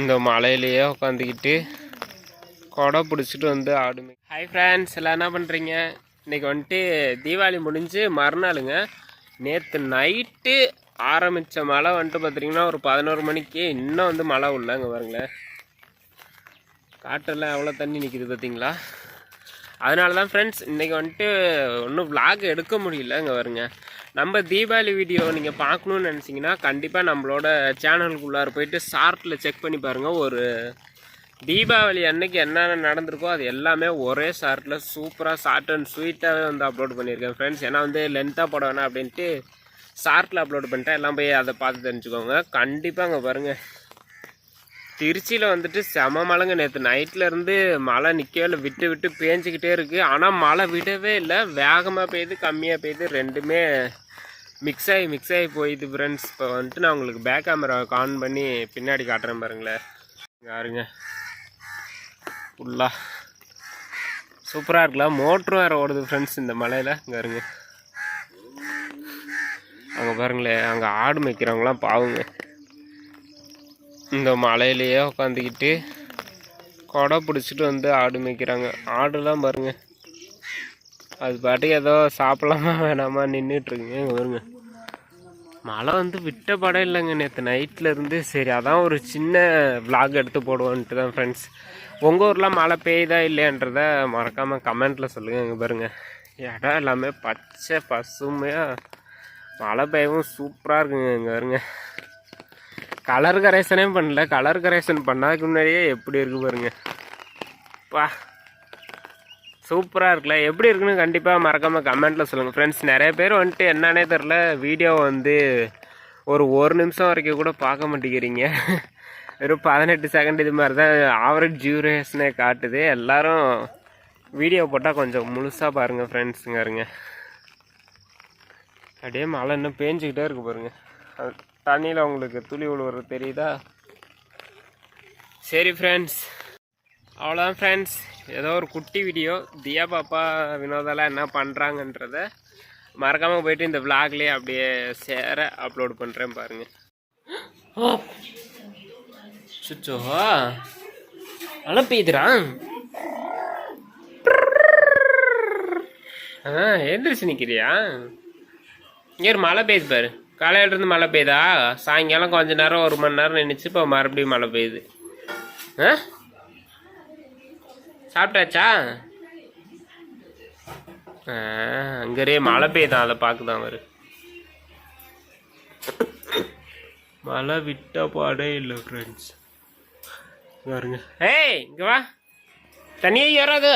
இந்த மலையிலேயே உட்காந்துக்கிட்டு கொடை பிடிச்சிட்டு வந்து ஆடுமே. ஹாய் ஃப்ரெண்ட்ஸ் எல்லாம் என்ன பண்ணுறீங்க இன்றைக்கி வந்துட்டு தீபாவளி முடிஞ்சு மறுநாளுங்க. நேற்று நைட்டு ஆரம்பித்த மழை வந்துட்டு பார்த்திங்கன்னா ஒரு பதினோரு மணிக்கு இன்னும் வந்து மழை உள்ளாங்க பாருங்களேன். காட்டெல்லாம் எவ்வளோ தண்ணி நிற்கிது பார்த்தீங்களா அதனால தான் ஃப்ரெண்ட்ஸ் இன்றைக்கி வந்துட்டு ஒன்றும் vlog எடுக்க முடியல இங்கே வருங்க நம்ம தீபாவளி வீடியோ நீங்கள் பார்க்கணுன்னு நினச்சிங்கன்னா கண்டிப்பாக நம்மளோட சேனலுக்குள்ளார போயிட்டு ஷார்ட்டில் செக் பண்ணி பாருங்கள் ஒரு தீபாவளி அன்னைக்கு என்னென்ன நடந்திருக்கோ அது எல்லாமே ஒரே ஷார்ட்டில் சூப்பராக ஷார்ட் அண்ட் ஸ்வீட்டாகவே வந்து அப்லோட் பண்ணியிருக்கேன் ஃப்ரெண்ட்ஸ் ஏன்னா வந்து லென்த்தாக போட வேணாம் அப்படின்ட்டு ஷார்ட்டில் அப்லோட் பண்ணிட்டேன். எல்லாம் போய் அதை பார்த்து தெரிஞ்சுக்கோங்க. கண்டிப்பாக அங்கே பாருங்கள் திருச்சியில் வந்துட்டு செம மழைங்க நேற்று நைட்லேருந்து மழை நிற்கவே இல்லை விட்டு விட்டு பேஞ்சிக்கிட்டே இருக்குது ஆனால் மழை விடவே இல்லை. வேகமாக பெய்யுது கம்மியாக பெய்யுது. ரெண்டுமே மிக்ஸ் ஆகி மிக்ஸ் ஆகி போயிடுது ஃப்ரெண்ட்ஸ் இப்போ வந்துட்டு நான் உங்களுக்கு பேக் கேமராவை ஆன் பண்ணி பின்னாடி காட்டுறேன் பாருங்களேன். யாருங்க ஃபுல்லாக சூப்பராக இருக்கலாம் மோட்ரு வேறு ஓடுது ஃப்ரெண்ட்ஸ் இந்த மலையில். இங்கே இருங்க அங்கே பாருங்களேன். அங்கே ஆடு மேய்க்கிறவங்களாம் பாவுங்க. இந்த மலையிலேயே உட்காந்துக்கிட்டு கொடை பிடிச்சிட்டு வந்து ஆடு மேய்க்கிறாங்க. ஆடுலாம் பாருங்க. அது பாட்டுக்கு ஏதோ சாப்பிடலாமா வேணாமா நின்றுட்டுருக்குங்க இங்கே பாருங்க. மழை வந்து விட்ட படம் இல்லைங்க. நேற்று நைட்டில் இருந்து சரி அதான் ஒரு சின்ன விளாக் எடுத்து போடுவோன்ட்டு தான் ஃப்ரெண்ட்ஸ் உங்கள் ஊரில் மழை பெய்யுதா இல்லையான்றத மறக்காமல் கமெண்ட்டில் சொல்லுங்கள் இங்கே பாருங்கள் இடம் எல்லாமே பச்சை பசுமையாக மழை பெய்யவும் சூப்பராக இருக்குங்க இங்கே பாருங்கள் கலர் கரெக்ஷனே பண்ணல? கலர் கரெக்ஷன் பண்ணாதுக்கு முன்னாடியே எப்படி இருக்கு பாருங்க. பா சூப்பராக இருக்குல்ல. எப்படி இருக்குன்னு கண்டிப்பாக மறக்காமல் கமெண்ட்டில் சொல்லுங்கள் ஃப்ரெண்ட்ஸ் நிறைய பேர் வந்துட்டு என்னன்னே தெரில வீடியோ வந்து ஒரு ஒரு நிமிஷம் வரைக்கும் கூட பார்க்க மாட்டேங்கிறீங்க. வெறும் பதினெட்டு செகண்ட் இது மாதிரி தான் ஆவரேஜ் ஜூரேஷனே காட்டுது. எல்லோரும் வீடியோ போட்டால் கொஞ்சம் முழுசாக பாருங்கள் ஃப்ரெண்ட்ஸுங்க இருங்க அப்படியே மழை இன்னும் பேஞ்சிக்கிட்டே இருக்கு பாருங்கள் அது தண்ணியில் உங்களுக்கு துளி விழுவுறது தெரியுதா? சரி ஃப்ரெண்ட்ஸ் அவ்வளோதான் ஃப்ரெண்ட்ஸ் ஏதோ ஒரு குட்டி வீடியோ தியா பாப்பா வினோதெல்லாம் என்ன பண்ணுறாங்கன்றத மறக்காமல் போயிட்டு இந்த விளாக்லேயே அப்படியே சேர அப்லோட் பண்ணுறேன் பாருங்க. சுச்சோ மழை பெய்யுதுரா ஆ எழுந்திரிச்சு நிற்கிறியா இங்கே ஒரு மழை பெய்யுது பாரு. காலையிலேருந்து மழை பெய்யுதா? சாயங்காலம் கொஞ்ச நேரம் ஒரு மணி நேரம் நின்றுச்சு இப்போ மறுபடியும் மழை பெய்யுது. ஆ? சாப்பிட்டாச்சா? ஆ அங்கேயே மழை பெய்யுதான் அதை பார்க்குதான் அவர். மழை விட்ட பாடே இல்லை ஃப்ரெண்ட்ஸ் பாருங்க. ஏய் இங்கே வா. தனியாக ஏறாது.